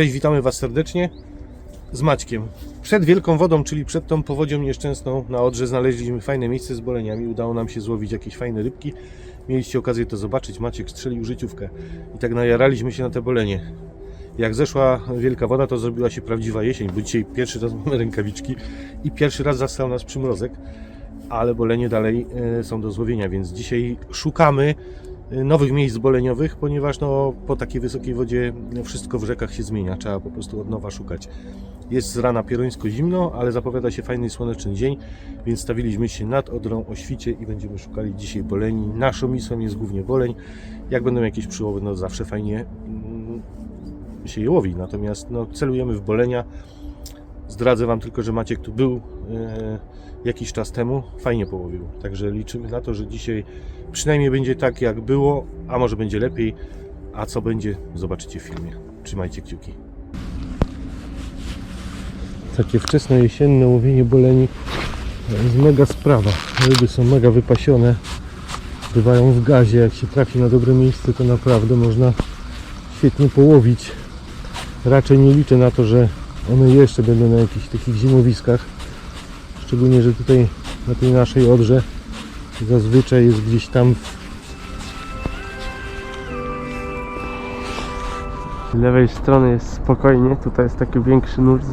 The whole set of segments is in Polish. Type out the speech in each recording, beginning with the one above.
Cześć, witamy Was serdecznie z Maćkiem. Przed Wielką Wodą, czyli przed tą powodzią nieszczęsną na Odrze znaleźliśmy fajne miejsce z boleniami. Udało nam się złowić jakieś fajne rybki. Mieliście okazję to zobaczyć. Maciek strzelił życiówkę i tak najaraliśmy się na te bolenie. Jak zeszła Wielka Woda, to zrobiła się prawdziwa jesień, bo dzisiaj pierwszy raz mamy rękawiczki i pierwszy raz zastał nas przymrozek, ale bolenie dalej e, są do złowienia, więc dzisiaj szukamy nowych miejsc boleniowych, ponieważ no, po takiej wysokiej wodzie no, wszystko w rzekach się zmienia, trzeba po prostu od nowa szukać. Jest z rana pierońsko zimno, ale zapowiada się fajny słoneczny dzień, więc stawiliśmy się nad Odrą o świcie i będziemy szukali dzisiaj boleni. Naszą misją jest głównie boleń. Jak będą jakieś przyłowy, no zawsze fajnie mm, się je łowi, natomiast no, celujemy w bolenia. Zdradzę Wam tylko, że Maciek tu był e, jakiś czas temu, fajnie połowił. Także liczymy na to, że dzisiaj przynajmniej będzie tak jak było, a może będzie lepiej. A co będzie, zobaczycie w filmie. Trzymajcie kciuki. Takie wczesne jesienne łowienie boleni to jest mega sprawa. Ryby są mega wypasione. Bywają w gazie. Jak się trafi na dobre miejsce, to naprawdę można świetnie połowić. Raczej nie liczę na to, że one jeszcze będą na jakichś takich zimowiskach. Szczególnie, że tutaj na tej naszej odrze zazwyczaj jest gdzieś tam Z lewej strony jest spokojnie, tutaj jest taki większy nurt,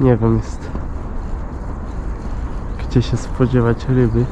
nie wiem, jest gdzie się spodziewać ryby.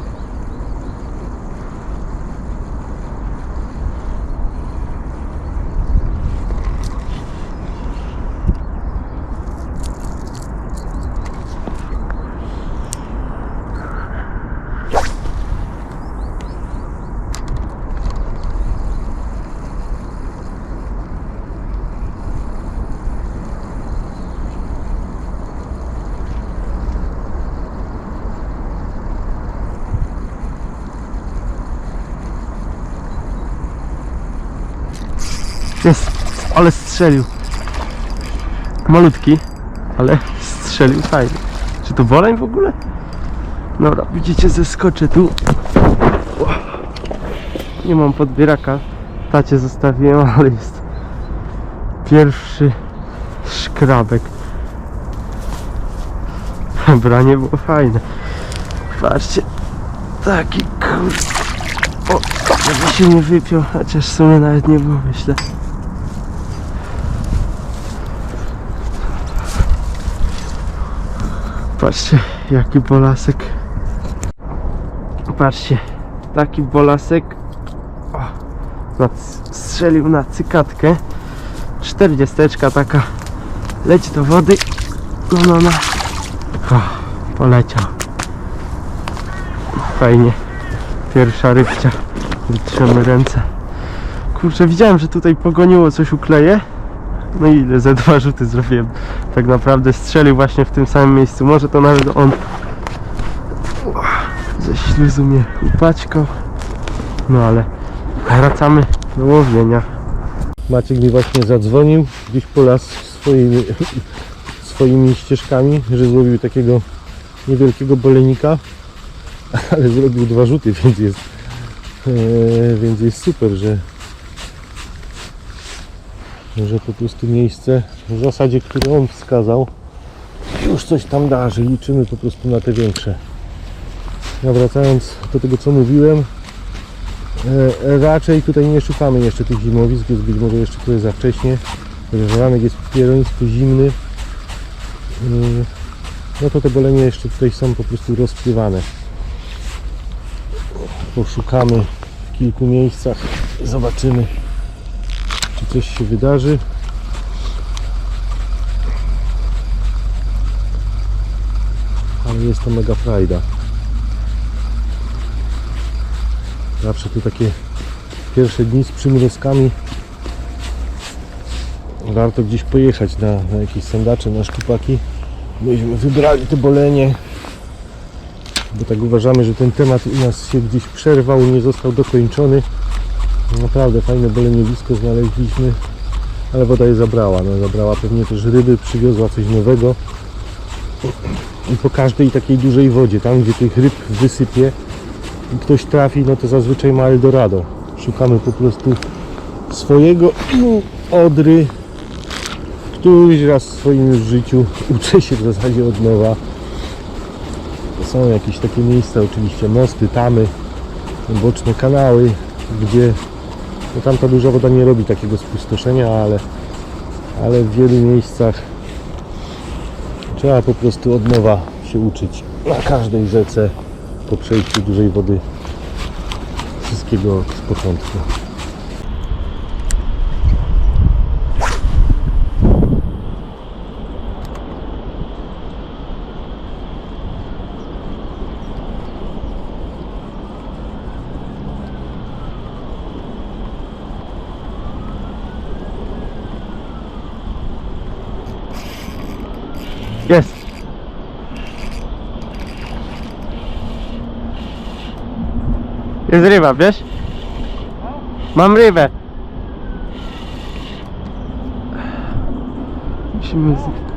Jest, ale strzelił. Malutki, ale strzelił fajnie. Czy to boleń w ogóle? Dobra, widzicie, zeskoczę tu. Nie mam podbieraka. Tacie zostawiłem, ale jest pierwszy szkrabek. Branie było fajne. Patrzcie, taki kur... O, żeby się nie wypiął, chociaż w sumie nawet nie było, myślę. Patrzcie, jaki bolasek. Patrzcie, taki bolasek. O, strzelił na cykatkę. Czterdziesteczka taka. Leci do wody. No, no, no. O, poleciał. Fajnie. Pierwsza rybcia. Wytrzemy ręce. Kurczę, widziałem, że tutaj pogoniło coś ukleje. No i ile? Ze dwa rzuty zrobiłem. Tak naprawdę strzelił właśnie w tym samym miejscu. Może to nawet on ze śluzu mnie upaćkał. No ale wracamy do łowienia. Maciek mi właśnie zadzwonił gdzieś po las swoimi, swoimi ścieżkami, że złowił takiego niewielkiego bolenika, ale zrobił dwa rzuty, więc jest, e, więc jest super, że, że po prostu miejsce w zasadzie, które on wskazał, już coś tam da, że liczymy po prostu na te większe. Ja wracając do tego, co mówiłem, E, Raczej tutaj nie szukamy jeszcze tych zimowisk, jest być może jeszcze trochę za wcześnie. Chociaż ranek jest pierońsko zimny. Mm, No to te bolenie jeszcze tutaj są po prostu rozpływane. Poszukamy w kilku miejscach. Zobaczymy, czy coś się wydarzy. Ale jest to mega frajda. Zawsze tu takie pierwsze dni z przymrozkami warto gdzieś pojechać na, na jakieś sandacze, na sztupaki. Myśmy wybrali te bolenie, bo tak uważamy, że ten temat u nas się gdzieś przerwał, nie został dokończony. Naprawdę fajne boleniowisko znaleźliśmy, ale woda je zabrała. No, zabrała pewnie też ryby, przywiozła coś nowego. I po każdej takiej dużej wodzie, tam gdzie tych ryb wysypie, i ktoś trafi, no to zazwyczaj ma Eldorado. Szukamy po prostu swojego odry, któryś raz w swoim życiu uczę się w zasadzie od nowa. Są jakieś takie miejsca, oczywiście mosty, tamy, boczne kanały, gdzie no tam ta duża woda nie robi takiego spustoszenia, ale, ale w wielu miejscach trzeba po prostu od nowa się uczyć na każdej rzece po przejściu dużej wody wszystkiego z początku. Jest. Jest ryba, wiesz? Mam rybę.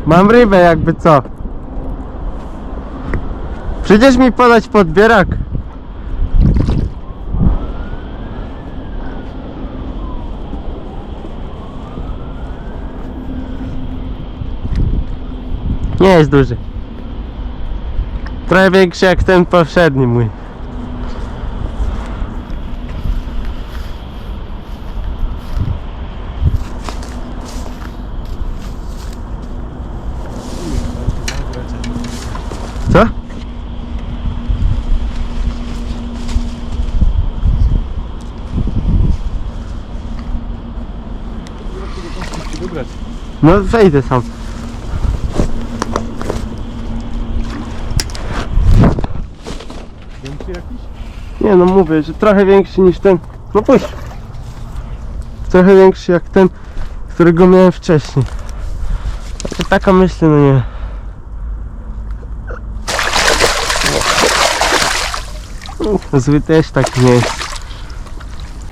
Mam rybę jakby co. Przyjdziesz mi podać podbierak? Nie jest duży. Trochę większy jak ten poprzedni mój. Co? Wybrać. No wejdę sam. Większy jakiś? Nie no mówię, że trochę większy niż ten. No puść. Trochę większy jak ten, którego miałem wcześniej. Ale taka myślę, no nie. Zły też taki nie jest.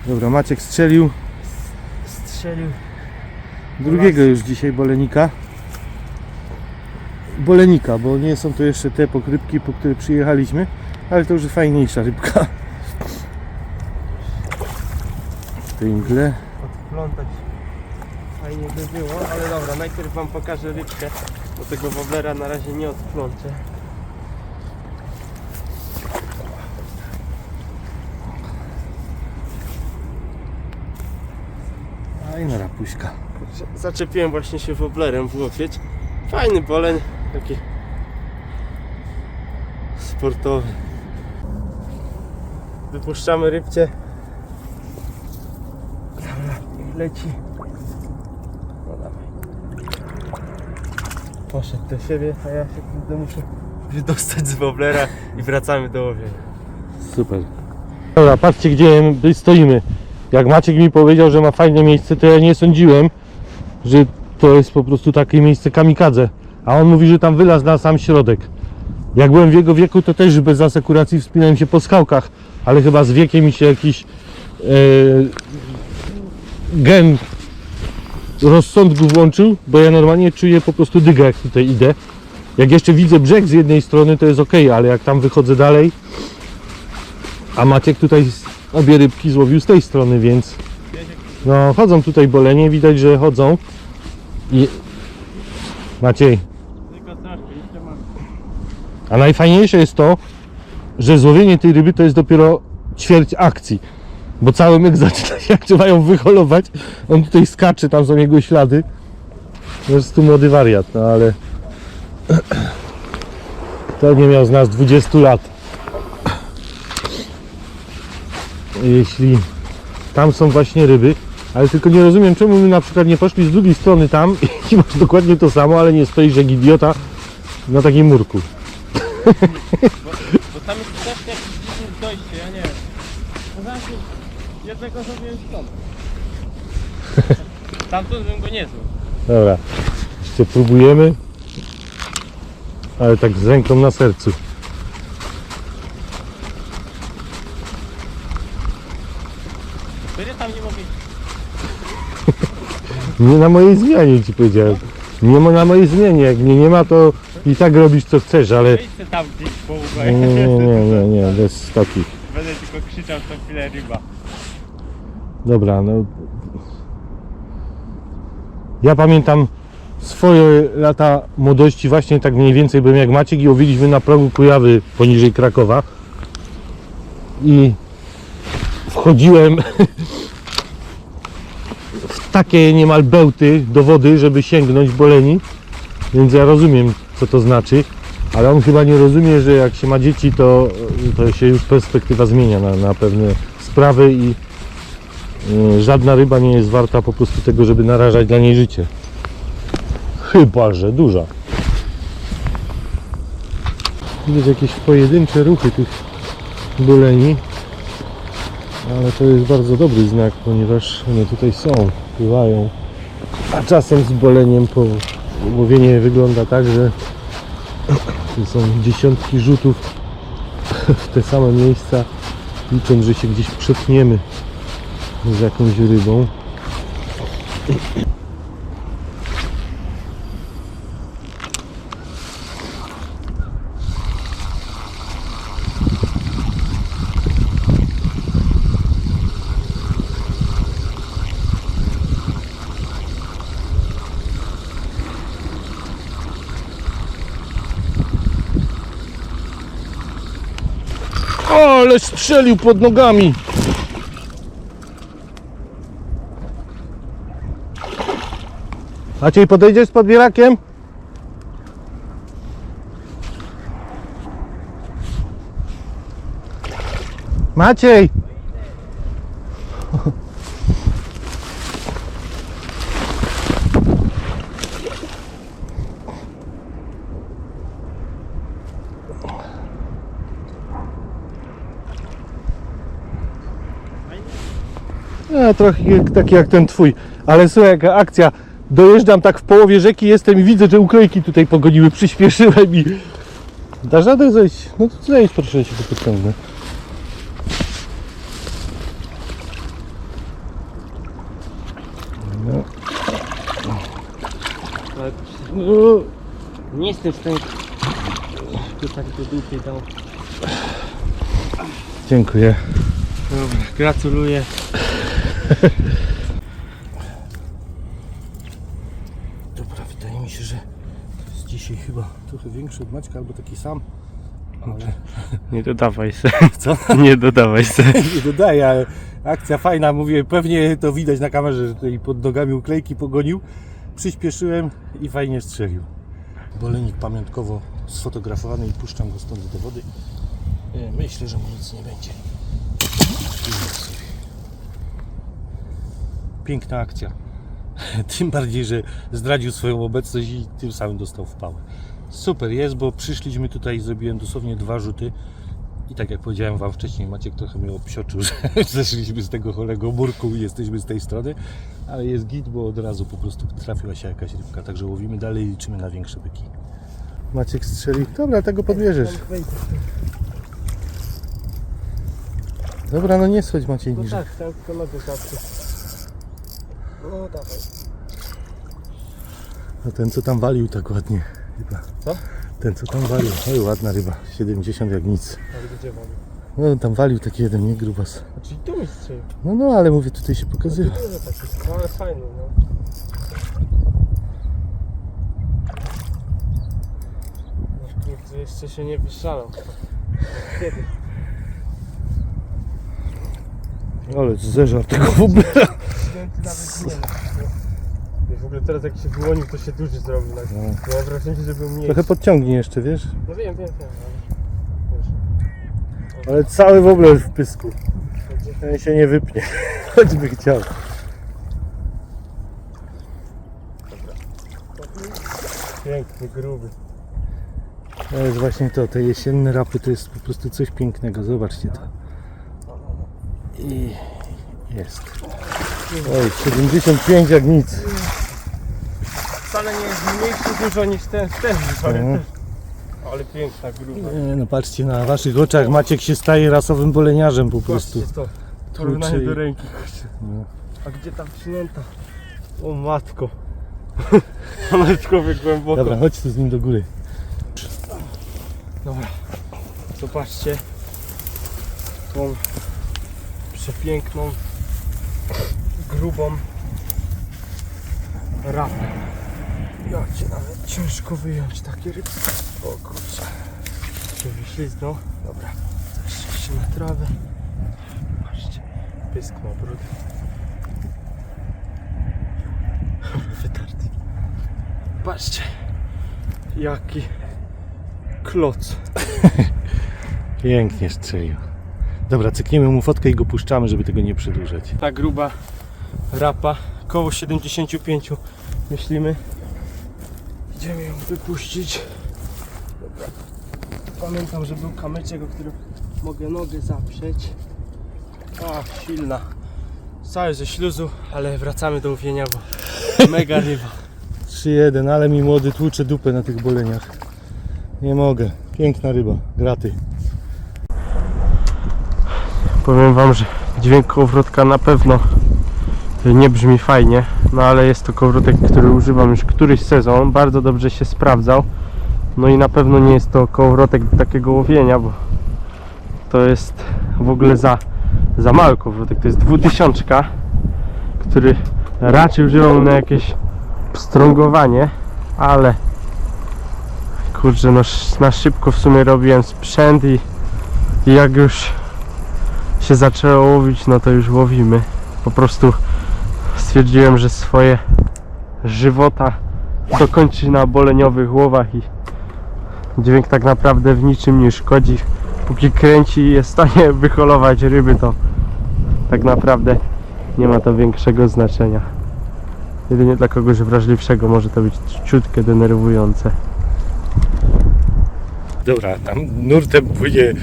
Dobra, Maciek strzelił Strzelił. Drugiego już dzisiaj bolenika. Bolenika, bo nie są to jeszcze te pokrybki, po które przyjechaliśmy, ale to już fajniejsza rybka. W tej mgle. Odplątać fajnie by było, ale dobra, najpierw wam pokażę rybkę, bo tego woblera na razie nie odplączę. Fajna rapuśka. Zaczepiłem właśnie się woblerem w łokieć. Fajny boleń, taki sportowy. Wypuszczamy rybcie. Dobra, niech leci. No dawaj. Poszedł do siebie, a ja się kurde muszę wydostać z woblera i wracamy do łowienia. Super. Dobra, patrzcie gdzie my stoimy. Jak Maciek mi powiedział, że ma fajne miejsce, to ja nie sądziłem, że to jest po prostu takie miejsce kamikadze. A on mówi, że tam wylazł na sam środek. Jak byłem w jego wieku, to też bez asekuracji wspinałem się po skałkach, ale chyba z wiekiem mi się jakiś e, gen rozsądku włączył, bo ja normalnie czuję po prostu dygę, jak tutaj idę. Jak jeszcze widzę brzeg z jednej strony, to jest ok, ale jak tam wychodzę dalej, a Maciek tutaj obie rybki złowił z tej strony, więc no chodzą tutaj bolenie, widać, że chodzą. I Maciej, a najfajniejsze jest to, że złowienie tej ryby to jest dopiero ćwierć akcji. Bo cały myk zaczyna się, jak mają wyholować, on tutaj skacze, tam są jego ślady. To jest tu młody wariat, no ale to nie miał z nas 20 lat. Jeśli tam są właśnie ryby, ale tylko nie rozumiem czemu my na przykład nie poszli z drugiej strony tam i masz dokładnie to samo, ale nie stoisz jak idiota na takim murku. Bo tam jest też jakieś dziwne dojście, ja nie wiem. Poza tym jednego zrobiłem stąd. Tamtąd bym go nie złapał. Dobra, jeszcze próbujemy, ale tak z ręką na sercu. Który tam nie mogę Nie na mojej zmianie ci powiedziałem. Nie ma na mojej zmianie, jak mnie nie ma to i tak robisz co chcesz, ale Wyjdź tam gdzieś po nie, nie, nie, nie, nie, bez takich. Będę tylko krzyczał co chwilę ryba. Dobra, no. Ja pamiętam swoje lata młodości właśnie tak mniej więcej byłem jak Maciek i łowiliśmy na progu Kujawy poniżej Krakowa i wchodziłem takie niemal bełty do wody, żeby sięgnąć boleni, więc ja rozumiem co to znaczy, ale on chyba nie rozumie, że jak się ma dzieci, to, to się już perspektywa zmienia na, na pewne sprawy i y, żadna ryba nie jest warta po prostu tego, żeby narażać dla niej życie. Chyba, że duża. Widać jakieś pojedyncze ruchy tych boleni, ale to jest bardzo dobry znak, ponieważ one tutaj są, pływają. A czasem z boleniem po łowienie wygląda tak, że są dziesiątki rzutów w te same miejsca, licząc, że się gdzieś przetniemy z jakąś rybą. O, ale strzelił pod nogami. Maciej, podejdziesz z podbierakiem? Maciej! No, trochę taki jak ten twój. Ale słuchaj, jaka akcja. Dojeżdżam tak w połowie rzeki, jestem i widzę, że uklejki tutaj pogoniły. Przyspieszyłem i... Dasz radę zejść? No to zejdź, proszę, się tu podciągnę. No. No, nie jestem w stanie tak do dupy dał. Dziękuję. Dobra, gratuluję. Dobra, wydaje mi się, że to jest dzisiaj chyba trochę większy od Maćka, albo taki sam. Ale Nie dodawaj se. Co? Nie dodawaj se. nie dodaję, ale akcja fajna. Mówię, pewnie to widać na kamerze, że tutaj pod nogami uklejki pogonił. Przyspieszyłem i fajnie strzelił. Bolenik pamiątkowo sfotografowany i puszczam go stąd do wody. E, Myślę, że mu nic nie będzie. Piękna akcja. Tym bardziej, że zdradził swoją obecność i tym samym dostał w pałę. Super jest, bo przyszliśmy tutaj, zrobiłem dosłownie dwa rzuty. I tak jak powiedziałem Wam wcześniej, Maciek trochę mnie obsioczył, że zeszliśmy z tego cholego murku i jesteśmy z tej strony, ale jest git, bo od razu po prostu trafiła się jakaś rybka, także łowimy dalej i liczymy na większe byki. Maciek strzelił. Dobra, tego podbierzesz. Dobra, no nie schodź Maciej No niżej. tak, tak, to nogę kapcie. No dawaj. A ten co tam walił tak ładnie chyba. Co? Ten co tam walił. Oj, ładna ryba. 70 jak nic. Ale gdzie mam? No tam walił taki jeden, nie grubas. A czyli tu mi strzelił. No no, ale mówię, tutaj się pokazywa. Dużo takich, ale fajny, no. No jeszcze się nie wyszalał. Kiedy? Ale zeżar tego w ogóle. Święty nawet nie wiem. I w ogóle teraz jak się wyłonił, to się duży zrobił. Tak. No. Miałem wrażenie, że był mniejszy. Trochę podciągnij jeszcze, wiesz? No wiem, wiem, wiem, ale... Wiesz, Ale cały w ogóle w pysku. Ten się nie wypnie. Choćby chciał. Piękny, gruby. To jest właśnie to, te jesienne rapy to jest po prostu coś pięknego. Zobaczcie to. I jest. Oj, 75 jak nic. Wcale nie jest mniejszy dużo niż ten, ten ale, Mhm. ale piękna, gruba. Nie, no patrzcie, na waszych oczach Maciek się staje rasowym boleniarzem po prostu. Patrzcie to, porównanie do ręki. No. A gdzie tam przynęta? O matko. Człowiek głęboko. Dobra, chodź tu z nim do góry. Dobra. Zobaczcie. Tą przepiękną, grubą rapę. Ja cię nawet ciężko wyjąć takie ryby. O kurczę. Się wyślizgnął. Dobra. Zeszli się na trawę. Patrzcie. Pysk ma brud. Wytarty. Patrzcie. Jaki kloc. Pięknie strzelił. Dobra, cykniemy mu fotkę i go puszczamy, żeby tego nie przedłużać. Ta gruba rapa. Koło 75 myślimy. Idziemy ją wypuścić. Dobra. Pamiętam, że był kamyczek, o którym mogę nogę zaprzeć. A, silna. Cały ze śluzu, ale wracamy do łowienia, bo mega ryba. 3-1, ale mi młody tłucze dupę na tych boleniach. Nie mogę. Piękna ryba. Graty. Powiem wam, że dźwięk kołowrotka na pewno nie brzmi fajnie, no ale jest to kołowrotek, który używam już któryś sezon, bardzo dobrze się sprawdzał. No i na pewno nie jest to kołowrotek do takiego łowienia, bo to jest w ogóle za, za mały kołowrotek, to jest dwutysiączka, który raczej używam na jakieś pstrągowanie, ale kurczę, no na szybko w sumie robiłem sprzęt i, i jak już się zaczęło łowić, no to już łowimy. Po prostu stwierdziłem, że swoje żywota dokończy na boleniowych łowach i dźwięk tak naprawdę w niczym nie szkodzi. Póki kręci i jest w stanie wyholować ryby, to tak naprawdę nie ma to większego znaczenia. Jedynie dla kogoś wrażliwszego może to być ciutkę denerwujące. Dobra, tam nurtem płynie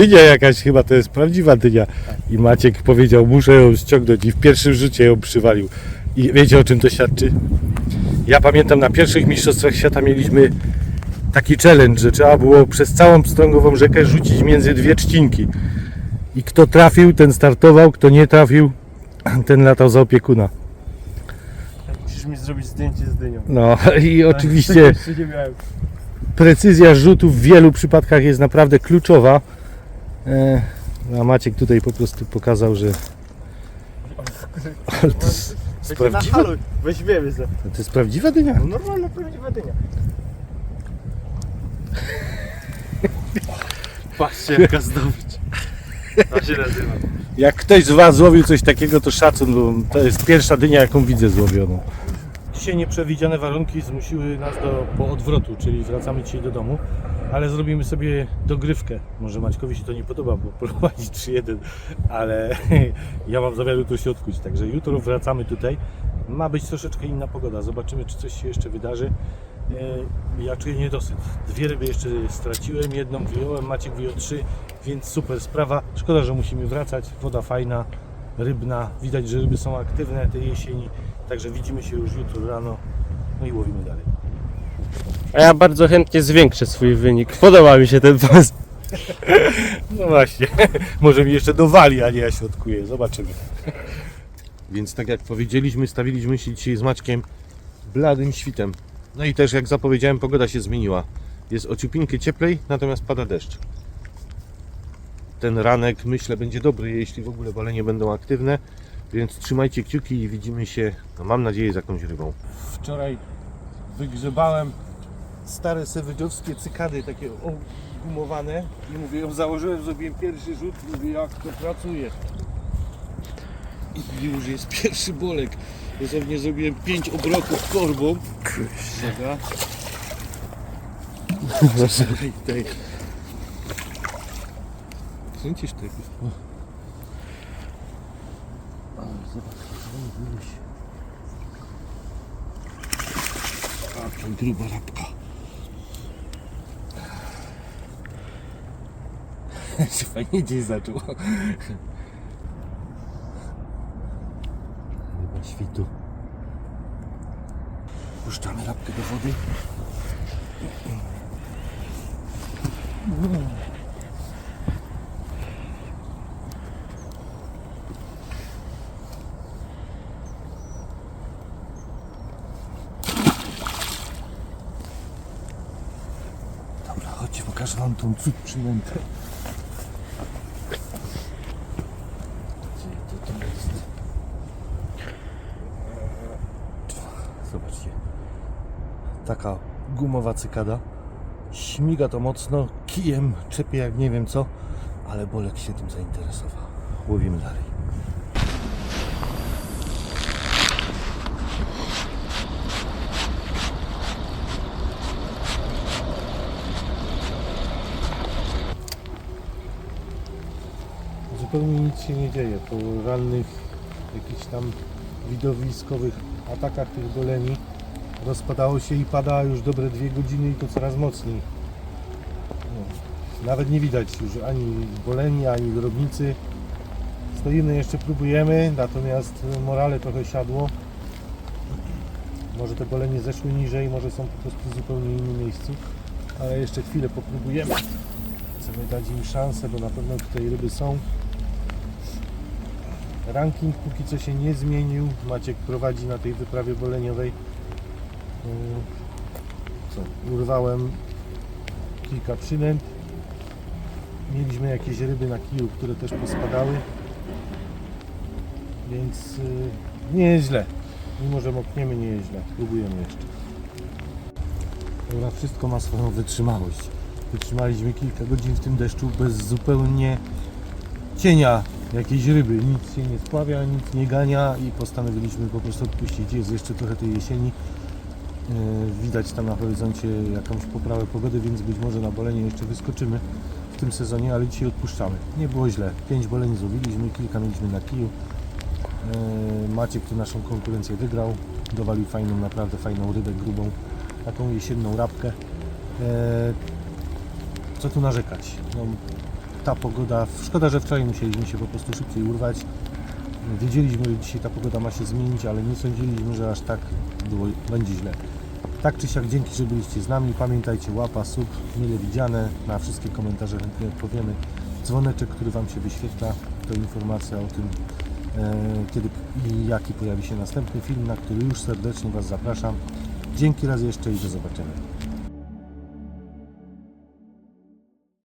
dynia jakaś, chyba to jest prawdziwa dynia. I Maciek powiedział, muszę ją ściągnąć i w pierwszym rzucie ją przywalił. I wiecie o czym to świadczy? Ja pamiętam na pierwszych mistrzostwach świata mieliśmy taki challenge, że trzeba było przez całą pstrągową rzekę rzucić między dwie trzcinki. I kto trafił, ten startował, kto nie trafił, ten latał za opiekuna. Musisz mi zrobić zdjęcie z dynią. No i oczywiście Jeszcze nie miałem. precyzja rzutu w wielu przypadkach jest naprawdę kluczowa. E, A Maciek tutaj po prostu pokazał, że Ale to, jest, jest prawdziwa, weźmiemy se. to jest prawdziwa dynia. No normalna, prawdziwa dynia. Patrzcie jaka zdobycz. To się nazywa. Jak ktoś z Was złowił coś takiego, to szacun, bo to jest pierwsza dynia, jaką widzę złowioną. Dzisiaj nieprzewidziane warunki zmusiły nas do po odwrotu, czyli wracamy dzisiaj do domu, ale zrobimy sobie dogrywkę. Może Maćkowi się to nie podoba, bo prowadzi 3-1, ale ja mam zamiar jutro się odkuć, także jutro wracamy tutaj. Ma być troszeczkę inna pogoda, zobaczymy czy coś się jeszcze wydarzy. E, Ja czuję niedosyt. Dwie ryby jeszcze straciłem, jedną wyjąłem, Maciek wyjął trzy, więc super sprawa. Szkoda, że musimy wracać. Woda fajna, rybna. Widać, że ryby są aktywne tej jesieni. Także widzimy się już jutro rano. No i łowimy dalej. A ja bardzo chętnie zwiększę swój wynik. Podoba mi się ten pomysł. No właśnie, może mi jeszcze dowali, a nie ja środkuję. Zobaczymy. Więc tak jak powiedzieliśmy, stawiliśmy się dzisiaj z Maćkiem bladym świtem. No i też jak zapowiedziałem, pogoda się zmieniła. Jest o ciupinkę cieplej, natomiast pada deszcz. Ten ranek myślę będzie dobry, jeśli w ogóle balenie będą aktywne. Więc trzymajcie kciuki i widzimy się, no mam nadzieję, z jakąś rybą. Wczoraj wygrzebałem stare sewydowskie cykady, takie gumowane i mówię, ją założyłem, zrobiłem pierwszy rzut, mówię, jak to pracuje. I już jest pierwszy bolek. Dosłownie zrobiłem 5 obrotów korbą. Dobra. Czekaj, tutaj. Kręcisz tego. O, zobacz, zobacz. A, to gruba rabka. fajnie dzień zaczął. Ryba świtu. Puszczamy lapkę do wody. Dobra, pokażę wam tą cud przynętę. Gdzie to to jest? Zobaczcie. Taka gumowa cykada. Śmiga to mocno, kijem czepie jak nie wiem co, ale Bolek się tym zainteresował. Łowimy dalej. Zupełnie nic się nie dzieje. Po rannych jakichś tam widowiskowych atakach tych goleni rozpadało się i pada już dobre dwie godziny i to coraz mocniej. No, nawet nie widać już ani goleni, ani drobnicy. Stoimy jeszcze, próbujemy, natomiast morale trochę siadło. Może te golenie zeszły niżej, może są po prostu w zupełnie innym miejscu, ale jeszcze chwilę popróbujemy. Chcemy dać im szansę, bo na pewno tutaj ryby są. Ranking póki co się nie zmienił. Maciek prowadzi na tej wyprawie boleniowej. Yy, Co? Urwałem kilka przynęt. Mieliśmy jakieś ryby na kiju, które też pospadały. Więc yy, nie jest źle. Mimo, że mokniemy, nie jest źle. Próbujemy jeszcze. Dobra, wszystko ma swoją wytrzymałość. Wytrzymaliśmy kilka godzin w tym deszczu bez zupełnie cienia jakiejś ryby. Nic się nie spławia, nic nie gania i postanowiliśmy po prostu odpuścić. Jest jeszcze trochę tej jesieni. Yy, Widać tam na horyzoncie jakąś poprawę pogody, więc być może na bolenie jeszcze wyskoczymy w tym sezonie, ale dzisiaj odpuszczamy. Nie było źle. Pięć boleni złowiliśmy, kilka mieliśmy na kiju. Yy, Maciek tu naszą konkurencję wygrał. Dowalił fajną, naprawdę fajną rybę grubą. Taką jesienną rabkę. Yy, Co tu narzekać? No, ta pogoda, szkoda, że wczoraj musieliśmy się po prostu szybciej urwać. Wiedzieliśmy, że dzisiaj ta pogoda ma się zmienić, ale nie sądziliśmy, że aż tak było, będzie źle. Tak czy siak, dzięki, że byliście z nami. Pamiętajcie, łapa, sub, mile widziane. Na wszystkie komentarze chętnie odpowiemy. Dzwoneczek, który Wam się wyświetla, to informacja o tym, e, kiedy i jaki pojawi się następny film, na który już serdecznie Was zapraszam. Dzięki raz jeszcze i do zobaczenia.